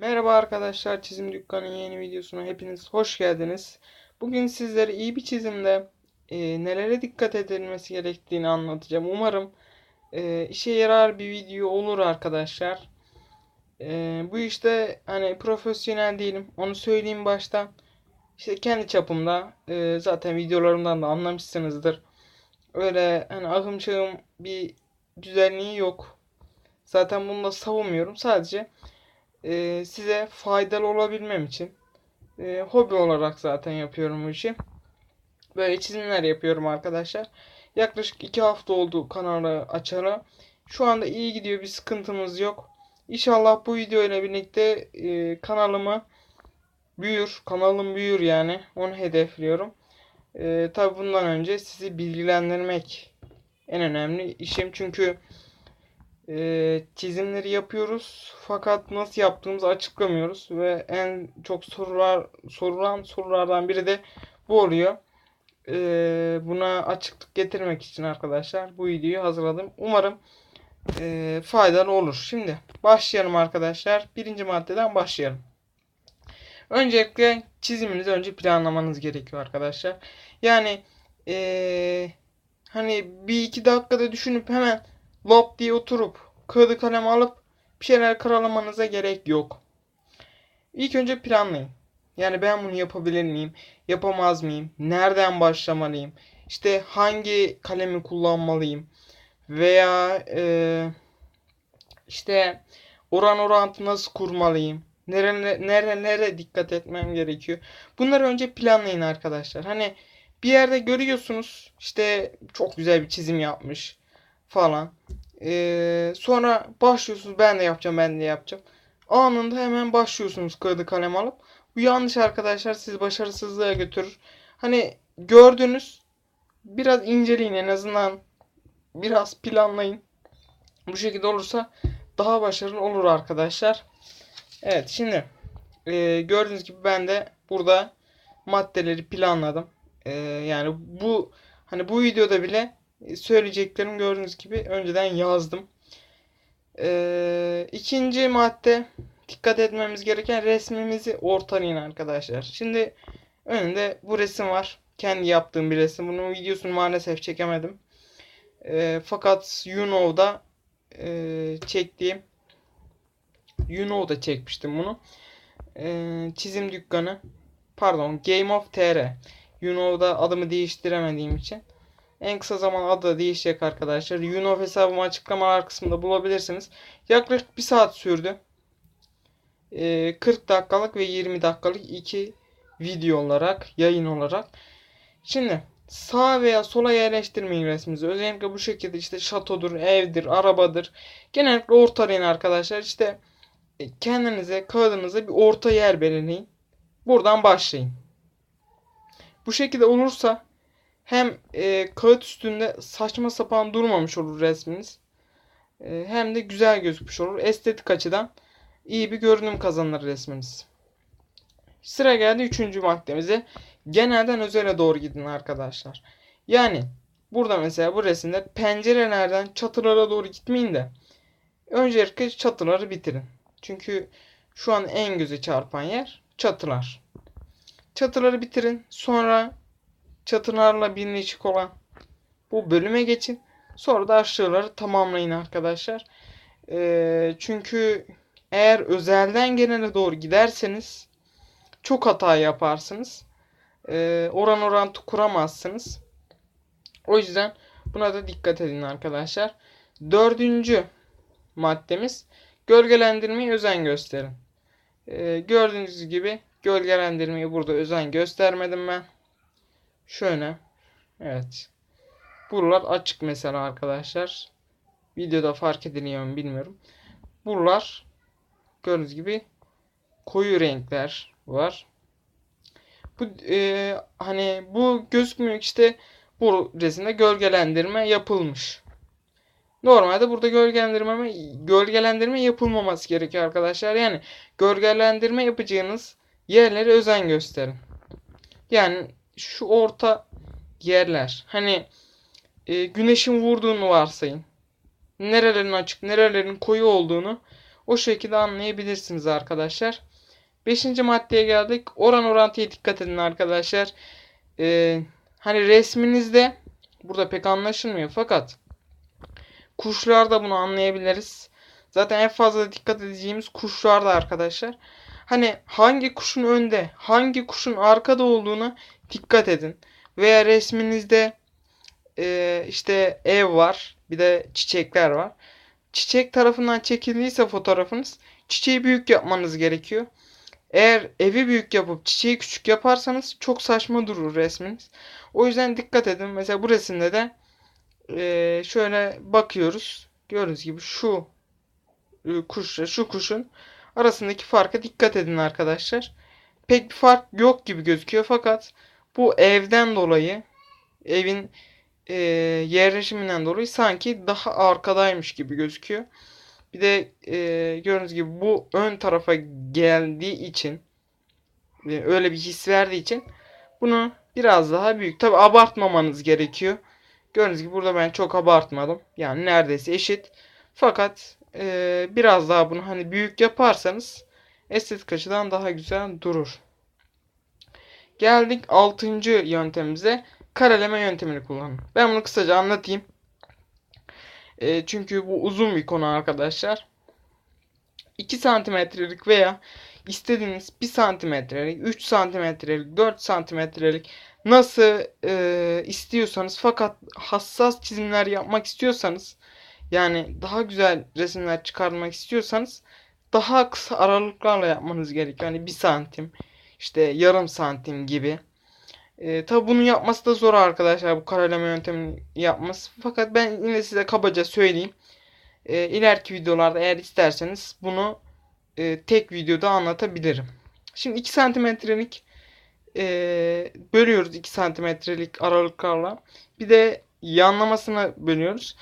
Merhaba arkadaşlar, Çizim Dükkanı yeni videosuna hepiniz hoş geldiniz. Bugün sizlere iyi bir çizimde e, nelere dikkat edilmesi gerektiğini anlatacağım. Umarım e, işe yarar bir video olur arkadaşlar. E, bu işte hani profesyonel değilim, onu söyleyeyim baştan. İşte kendi çapımda e, zaten videolarımdan da anlamışsınızdır. Öyle hani ahım şahım bir düzenliği yok. Zaten bunu da savunmuyorum. Sadece e, size faydalı olabilmem için e, hobi olarak zaten yapıyorum bu işi. Böyle çizimler yapıyorum arkadaşlar. Yaklaşık 2 hafta oldu kanalı açalı. Şu anda iyi gidiyor bir sıkıntımız yok. İnşallah bu video ile birlikte e, kanalımı büyür. Kanalım büyür yani. Onu hedefliyorum. E, tabi bundan önce sizi bilgilendirmek en önemli işim. Çünkü e, çizimleri yapıyoruz fakat nasıl yaptığımızı açıklamıyoruz ve en çok sorular sorulan sorulardan biri de bu oluyor. E, buna açıklık getirmek için arkadaşlar bu videoyu hazırladım. Umarım e, faydalı olur. Şimdi başlayalım arkadaşlar. Birinci maddeden başlayalım. Öncelikle çiziminizi önce planlamanız gerekiyor arkadaşlar. Yani e, hani bir iki dakikada düşünüp hemen lop diye oturup kağıdı kalem alıp bir şeyler karalamanıza gerek yok. İlk önce planlayın. Yani ben bunu yapabilir miyim? Yapamaz mıyım? Nereden başlamalıyım? İşte hangi kalemi kullanmalıyım? Veya e, işte oran orantı nasıl kurmalıyım? Nere, nere, nere dikkat etmem gerekiyor? Bunları önce planlayın arkadaşlar. Hani bir yerde görüyorsunuz işte çok güzel bir çizim yapmış falan. Ee, sonra başlıyorsunuz ben de yapacağım ben de yapacağım. Anında hemen başlıyorsunuz kağıdı kalem alıp. Bu yanlış arkadaşlar sizi başarısızlığa götürür. Hani gördünüz biraz inceleyin en azından biraz planlayın. Bu şekilde olursa daha başarılı olur arkadaşlar. Evet şimdi e, gördüğünüz gibi ben de burada maddeleri planladım. E, yani bu hani bu videoda bile söyleyeceklerim gördüğünüz gibi önceden yazdım. Ee, ikinci madde dikkat etmemiz gereken resmimizi ortalayın arkadaşlar. Şimdi önünde bu resim var. Kendi yaptığım bir resim. Bunun videosunu maalesef çekemedim. Ee, fakat YouKnow'da e, çektiğim YouKnow'da çekmiştim bunu. Ee, çizim dükkanı pardon Game of TR YouKnow'da adımı değiştiremediğim için en kısa zaman adı değişecek arkadaşlar. Yunof hesabımı açıklamalar kısmında bulabilirsiniz. Yaklaşık bir saat sürdü. Ee, 40 dakikalık ve 20 dakikalık iki video olarak, yayın olarak. Şimdi sağ veya sola yerleştirmeyin resminizi. Özellikle bu şekilde işte şatodur, evdir, arabadır. Genellikle ortalayın arkadaşlar. İşte e, kendinize, kağıdınıza bir orta yer belirleyin. Buradan başlayın. Bu şekilde olursa hem e, kağıt üstünde saçma sapan durmamış olur resminiz. E, hem de güzel gözükmüş olur. Estetik açıdan iyi bir görünüm kazanır resminiz. Sıra geldi üçüncü maddemize. Genelden özele doğru gidin arkadaşlar. Yani burada mesela bu resimde pencerelerden çatılara doğru gitmeyin de öncelikle çatıları bitirin. Çünkü şu an en göze çarpan yer çatılar. Çatıları bitirin. Sonra çatılarla birleşik olan bu bölüme geçin. Sonra da aşağıları tamamlayın arkadaşlar. Ee, çünkü eğer özelden genele doğru giderseniz çok hata yaparsınız. Ee, oran orantı kuramazsınız. O yüzden buna da dikkat edin arkadaşlar. Dördüncü maddemiz gölgelendirmeye özen gösterin. Ee, gördüğünüz gibi gölgelendirmeyi burada özen göstermedim ben. Şöyle. Evet. Buralar açık mesela arkadaşlar. Videoda fark ediliyor mu bilmiyorum. Buralar gördüğünüz gibi koyu renkler var. Bu e, hani bu gözükmüyor işte bu resimde gölgelendirme yapılmış. Normalde burada gölgelendirme gölgelendirme yapılmaması gerekiyor arkadaşlar. Yani gölgelendirme yapacağınız yerlere özen gösterin. Yani şu orta yerler. Hani e, güneşin vurduğunu varsayın. Nerelerin açık, nerelerin koyu olduğunu O şekilde anlayabilirsiniz arkadaşlar. Beşinci maddeye geldik. Oran orantıya dikkat edin arkadaşlar. Ee, hani resminizde burada pek anlaşılmıyor fakat kuşlarda bunu anlayabiliriz. Zaten en fazla dikkat edeceğimiz kuşlarda arkadaşlar. Hani hangi kuşun önde, hangi kuşun arkada olduğuna dikkat edin. Veya resminizde e, işte ev var, bir de çiçekler var. Çiçek tarafından çekildiyse fotoğrafınız, çiçeği büyük yapmanız gerekiyor. Eğer evi büyük yapıp çiçeği küçük yaparsanız çok saçma durur resminiz. O yüzden dikkat edin. Mesela bu resimde de e, şöyle bakıyoruz. Gördüğünüz gibi şu e, kuşla şu kuşun arasındaki farka dikkat edin arkadaşlar. Pek bir fark yok gibi gözüküyor fakat bu evden dolayı evin e, yerleşiminden dolayı sanki daha arkadaymış gibi gözüküyor. Bir de e, gördüğünüz gibi bu ön tarafa geldiği için e, öyle bir his verdiği için bunu biraz daha büyük. Tabi abartmamanız gerekiyor. Gördüğünüz gibi burada ben çok abartmadım. Yani neredeyse eşit. Fakat e, biraz daha bunu hani büyük yaparsanız estetik açıdan daha güzel durur. Geldik 6. yöntemimize. Kareleme yöntemini kullanın. Ben bunu kısaca anlatayım. E, çünkü bu uzun bir konu arkadaşlar. 2 santimetrelik veya istediğiniz 1 santimetrelik, 3 santimetrelik, 4 santimetrelik nasıl e, istiyorsanız fakat hassas çizimler yapmak istiyorsanız yani daha güzel resimler çıkarmak istiyorsanız daha kısa aralıklarla yapmanız gerekiyor. Yani 1 santim, işte yarım santim gibi. E, tabi bunu yapması da zor arkadaşlar bu karalama yöntemini yapması. Fakat ben yine size kabaca söyleyeyim. E, ileriki videolarda eğer isterseniz bunu e, tek videoda anlatabilirim. Şimdi 2 santimetrelik e, bölüyoruz 2 santimetrelik aralıklarla. Bir de yanlamasını bölüyoruz.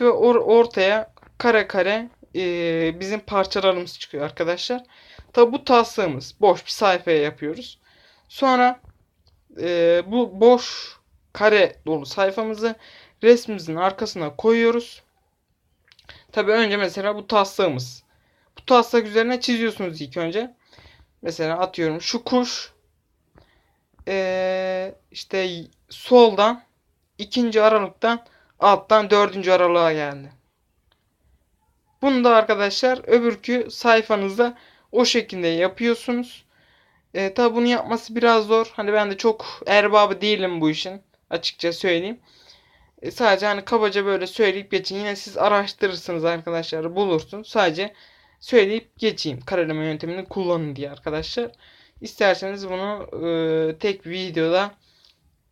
Ve or ortaya kare kare e, bizim parçalarımız çıkıyor arkadaşlar. Tabi bu taslağımız boş bir sayfaya yapıyoruz. Sonra e, bu boş kare dolu sayfamızı resmimizin arkasına koyuyoruz. Tabi önce mesela bu taslağımız. Bu taslak üzerine çiziyorsunuz ilk önce. Mesela atıyorum şu kuş ee, işte soldan ikinci aralıktan alttan dördüncü aralığa geldi. Bunu da arkadaşlar öbürkü sayfanızda o şekilde yapıyorsunuz. E, tabi bunu yapması biraz zor. Hani ben de çok erbabı değilim bu işin. Açıkça söyleyeyim. E, sadece hani kabaca böyle söyleyip geçin. Yine siz araştırırsınız arkadaşlar. Bulursunuz. Sadece söyleyip geçeyim. Kareleme yöntemini kullanın diye arkadaşlar. İsterseniz bunu e, tek videoda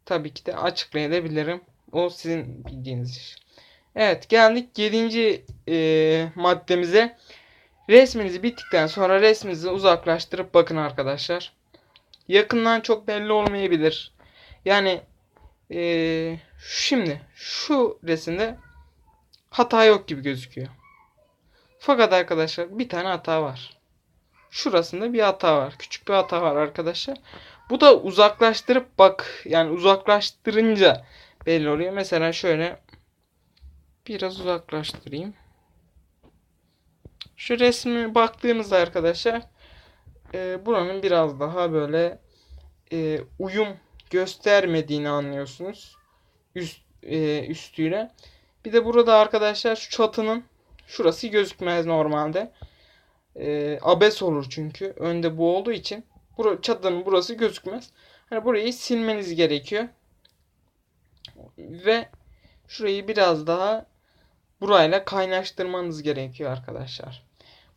tabii ki de açıklayabilirim. O sizin bildiğiniz iş. Evet geldik 7. E, maddemize. Resminizi bittikten sonra resminizi uzaklaştırıp bakın arkadaşlar. Yakından çok belli olmayabilir. Yani e, şimdi şu resimde hata yok gibi gözüküyor. Fakat arkadaşlar bir tane hata var. Şurasında bir hata var. Küçük bir hata var arkadaşlar. Bu da uzaklaştırıp bak yani uzaklaştırınca belli oluyor. Mesela şöyle biraz uzaklaştırayım. Şu resmi baktığınızda arkadaşlar e, buranın biraz daha böyle e, uyum göstermediğini anlıyorsunuz. Üst, e, üstüyle. Bir de burada arkadaşlar şu çatının şurası gözükmez normalde. E, abes olur çünkü. Önde bu olduğu için. Bura, çatının burası gözükmez. Hani burayı silmeniz gerekiyor. Ve şurayı biraz daha burayla kaynaştırmanız gerekiyor arkadaşlar.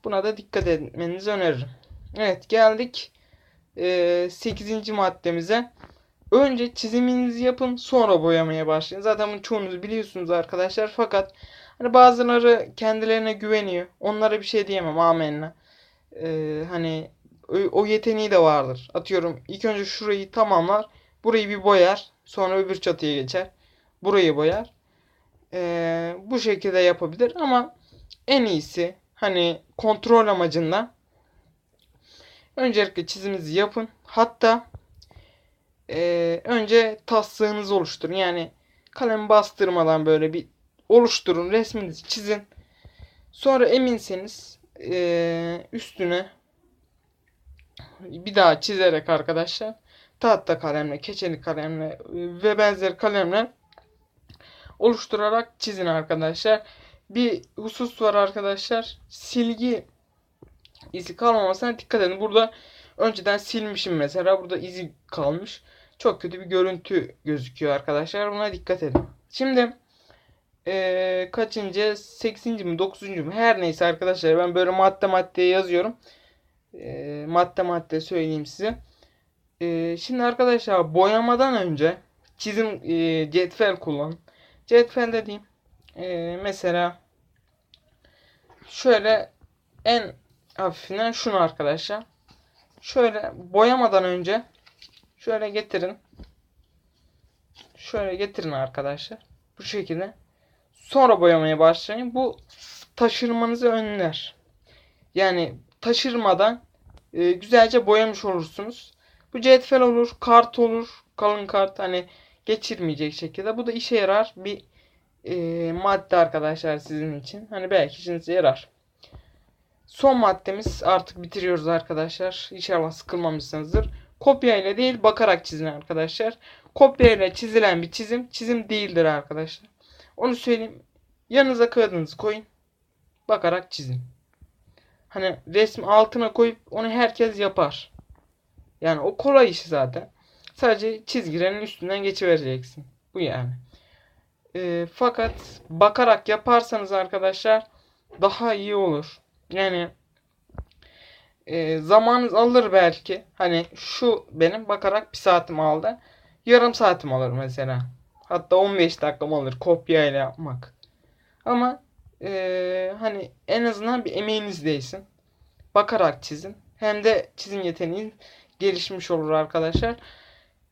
Buna da dikkat etmenizi öneririm. Evet geldik e, 8. maddemize. Önce çiziminizi yapın sonra boyamaya başlayın. Zaten bunu çoğunuz biliyorsunuz arkadaşlar. Fakat hani bazıları kendilerine güveniyor. Onlara bir şey diyemem amenna. Ee, hani o, o yeteneği de vardır. Atıyorum ilk önce şurayı tamamlar. Burayı bir boyar. Sonra öbür çatıya geçer. Burayı boyar. Ee, bu şekilde yapabilir ama en iyisi hani kontrol amacında öncelikle çizimizi yapın. Hatta e, önce taslağınızı oluşturun. Yani kalem bastırmadan böyle bir oluşturun. Resminizi çizin. Sonra eminseniz eee, üstüne bir daha çizerek arkadaşlar tahta kalemle, keçeli kalemle e, ve benzer kalemle oluşturarak çizin arkadaşlar. Bir husus var arkadaşlar. Silgi izi kalmamasına dikkat edin. Burada önceden silmişim mesela. Burada izi kalmış. Çok kötü bir görüntü gözüküyor arkadaşlar. Buna dikkat edin. Şimdi eee, kaçıncı? 8. mi 9. mu? Her neyse arkadaşlar ben böyle madde maddeye yazıyorum. Eee, madde madde söyleyeyim size. Eee, şimdi arkadaşlar boyamadan önce çizim eee, cetvel kullanın. Cetvel dediğim eee, mesela şöyle en hafifinden şunu arkadaşlar. Şöyle boyamadan önce şöyle getirin. Şöyle getirin arkadaşlar. Bu şekilde. Sonra boyamaya başlayın. Bu taşırmanızı önler. Yani taşırmadan e, güzelce boyamış olursunuz. Bu cetvel olur, kart olur, kalın kart hani geçirmeyecek şekilde. Bu da işe yarar bir e, madde arkadaşlar sizin için. Hani belki işinize yarar. Son maddemiz artık bitiriyoruz arkadaşlar. İnşallah sıkılmamışsınızdır. Kopya ile değil bakarak çizin arkadaşlar. Kopya ile çizilen bir çizim çizim değildir arkadaşlar. Onu söyleyeyim. Yanınıza kağıdınızı koyun. Bakarak çizin. Hani resmi altına koyup onu herkes yapar. Yani o kolay iş zaten. Sadece çizgilerin üstünden geçivereceksin. Bu yani. Ee, fakat bakarak yaparsanız arkadaşlar daha iyi olur. Yani e, zamanınız alır belki. Hani şu benim bakarak bir saatim aldı. Yarım saatim alır mesela. Hatta 15 dakikam alır kopya ile yapmak. Ama e, hani en azından bir emeğiniz değsin. Bakarak çizin. Hem de çizim yeteneğiniz gelişmiş olur arkadaşlar.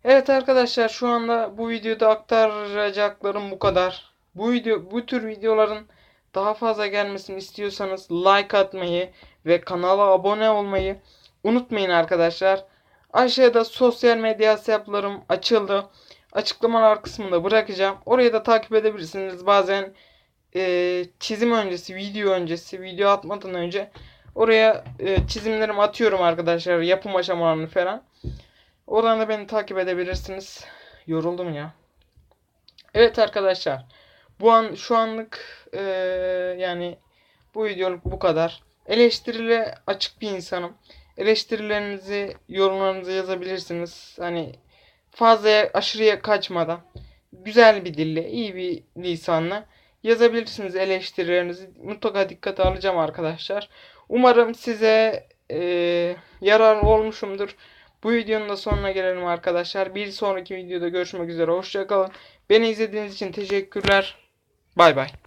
Evet arkadaşlar şu anda bu videoda aktaracaklarım bu kadar. Bu video bu tür videoların daha fazla gelmesini istiyorsanız like atmayı ve kanala abone olmayı unutmayın arkadaşlar. Aşağıda sosyal medya hesaplarım açıldı. Açıklamalar kısmında bırakacağım. Orayı da takip edebilirsiniz. Bazen e, çizim öncesi, video öncesi, video atmadan önce oraya e, çizimlerimi atıyorum arkadaşlar. Yapım aşamalarını falan. Oradan da beni takip edebilirsiniz. Yoruldum ya. Evet arkadaşlar. Bu an şu anlık e, yani bu videoluk bu kadar. Eleştirile açık bir insanım. Eleştirilerinizi, yorumlarınızı yazabilirsiniz. Hani fazla aşırıya kaçmadan güzel bir dille, iyi bir lisanla yazabilirsiniz eleştirilerinizi. Mutlaka dikkate alacağım arkadaşlar. Umarım size e, yarar olmuşumdur. Bu videonun da sonuna gelelim arkadaşlar. Bir sonraki videoda görüşmek üzere. Hoşçakalın. Beni izlediğiniz için teşekkürler. Bay bay.